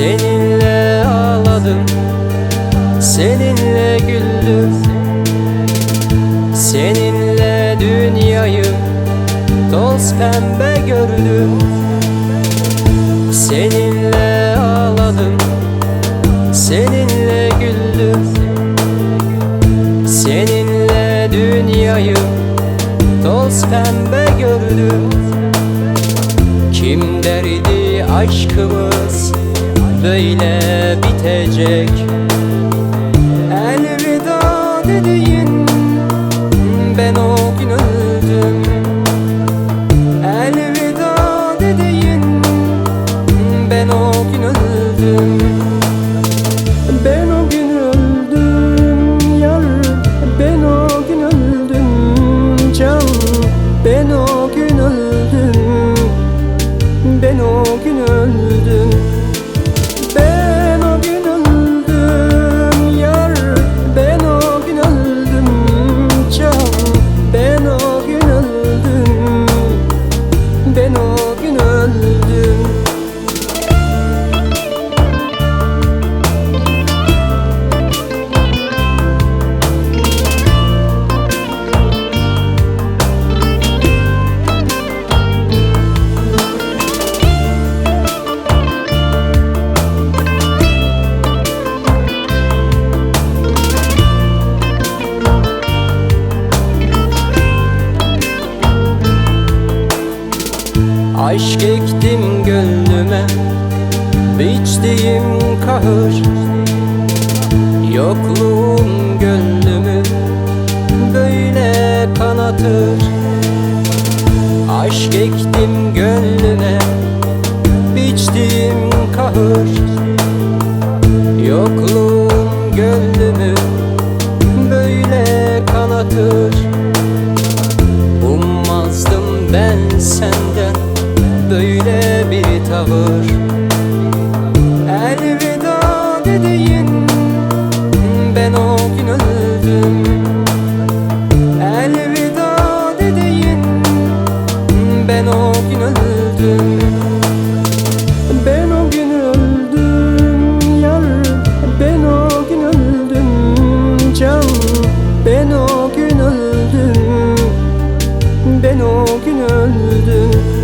Seninle ağladım Seninle güldüm. Seninle dünyayı Toz pembe gördüm. Seninle ağladım Seninle güldüm. Seninle dünyayı Toz pembe gördüm. Kim derdi aşkımız? Böyle bitecek. Elveda dediğin Ben o gün öldüm. Elveda dediğin Ben o gün öldüm. Ben o gün öldüm yar Ben o gün öldüm can Ben o gün öldüm Ben o gün öldüm Aşk ektim gönlüme Biçtiğim kahır. Yokluğum gönlümü Böyle kanatır. Aşk ektim gönlüne Biçtiğim kahır. Yokluğum gönlümü Böyle kanatır. Ummazdım ben senden böyle bir tavır. Elveda dediğin ben o gün öldüm. Elveda dediğin ben o gün öldüm. Ben o gün öldüm yar ben o gün öldüm can. Ben o gün öldüm ben o gün öldüm.